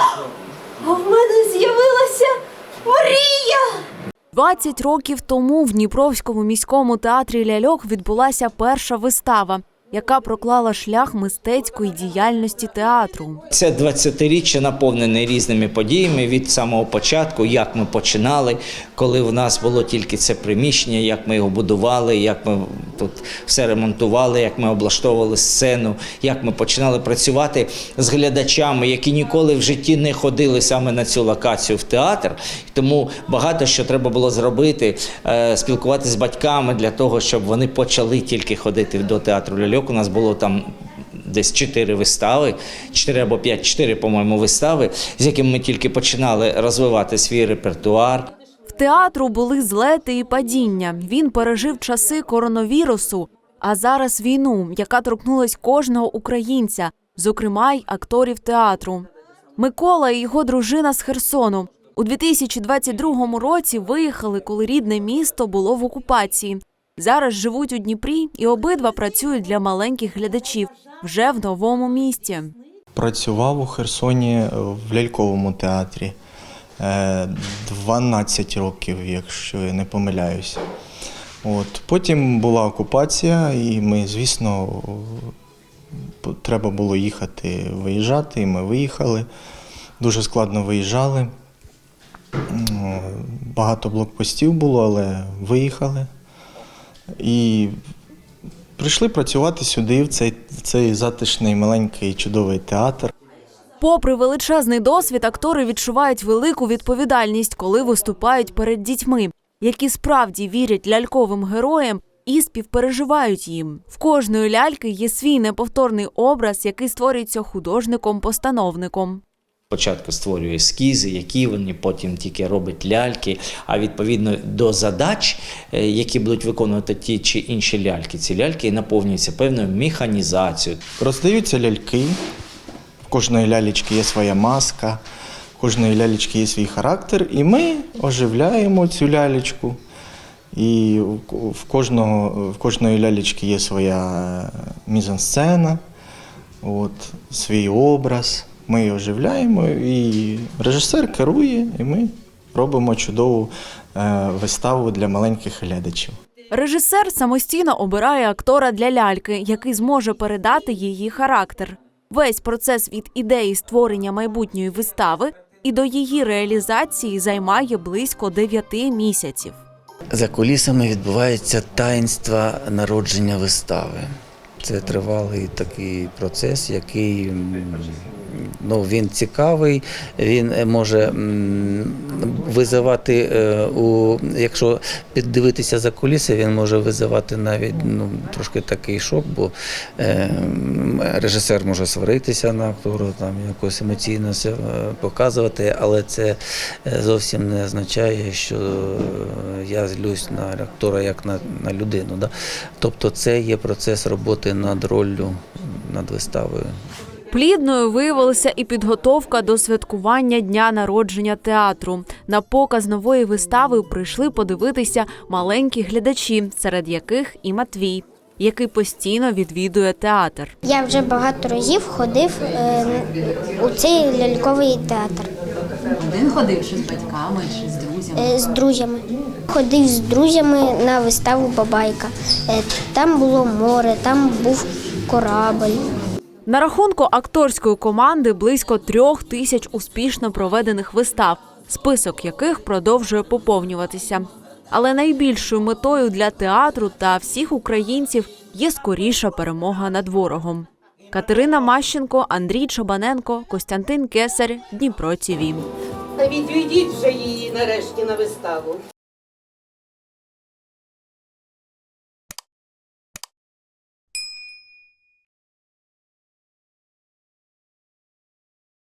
А в мене з'явилася мрія! 20 років тому в Дніпровському міському театрі ляльок відбулася перша вистава, яка проклала шлях мистецької діяльності театру. Це 20-річчя наповнене різними подіями від самого початку, як ми починали, коли в нас було тільки це приміщення, як ми його будували, як ми тут все ремонтували, як ми облаштовували сцену, як ми починали працювати з глядачами, які ніколи в житті не ходили саме на цю локацію в театр. Тому багато що треба було зробити, е, спілкуватися з батьками для того, щоб вони почали тільки ходити до театру ляльок. У нас було там десь чотири вистави, чотири або п'ять, чотири, по-моєму, вистави, з якими ми тільки починали розвивати свій репертуар. В театру були злети і падіння. Він пережив часи коронавірусу, а зараз війну, яка торкнулась кожного українця, зокрема й акторів театру. Микола і його дружина з Херсону у 2022 році виїхали, коли рідне місто було в окупації. Зараз живуть у Дніпрі і обидва працюють для маленьких глядачів вже в новому місті. Працював у Херсоні в ляльковому театрі е, 12 років, якщо я не помиляюсь. От. Потім була окупація, і ми, звісно, треба було їхати, виїжджати, і ми виїхали. Дуже складно виїжджали. Багато блокпостів було, але виїхали. І прийшли працювати сюди, в цей, цей затишний, маленький, чудовий театр. Попри величезний досвід, актори відчувають велику відповідальність, коли виступають перед дітьми, які справді вірять ляльковим героям і співпереживають їм. В кожної ляльки є свій неповторний образ, який створюється художником-постановником. Спочатку створює ескізи, які вони потім тільки робить ляльки. А відповідно до задач, е, які будуть виконувати ті чи інші ляльки, ці ляльки наповнюються певною механізацією. Роздаються ляльки. В кожної лялечки є своя маска, в кожної лялечки є свій характер, і ми оживляємо цю лялечку. І в кожного, в кожної лялечки є своя е, мізансцена, от, свій образ. Ми її оживляємо, і режисер керує, і ми робимо чудову е, виставу для маленьких глядачів. Режисер самостійно обирає актора для ляльки, який зможе передати її характер. Весь процес від ідеї створення майбутньої вистави і до її реалізації займає близько 9 місяців. За кулісами відбувається таїнство народження вистави. Це тривалий такий процес, який ну, він цікавий, він е, може визивати, е, у, якщо піддивитися за куліси, він може визивати навіть ну, трошки такий шок, бо е, режисер може сваритися на актору, там якось емоційно показувати, але це зовсім не означає, що я злюсь на актора як на, на людину. Да? Тобто це є процес роботи над роллю, над виставою. Плідною виявилася і підготовка до святкування дня народження театру. На показ нової вистави прийшли подивитися маленькі глядачі, серед яких і Матвій, який постійно відвідує театр. Я вже багато разів ходив е, у цей ляльковий театр Один ходив чи з батьками, чи з друзями. е, з друзями. Ходив з друзями на виставу Бабайка. Е, Там було море, там був корабль. На рахунку акторської команди близько трьох тисяч успішно проведених вистав, список яких продовжує поповнюватися. Але найбільшою метою для театру та всіх українців є скоріша перемога над ворогом. Катерина Мащенко, Андрій Чабаненко, Костянтин Кесар, Дніпро ТІВІ. Та відведіть вже її нарешті на виставу.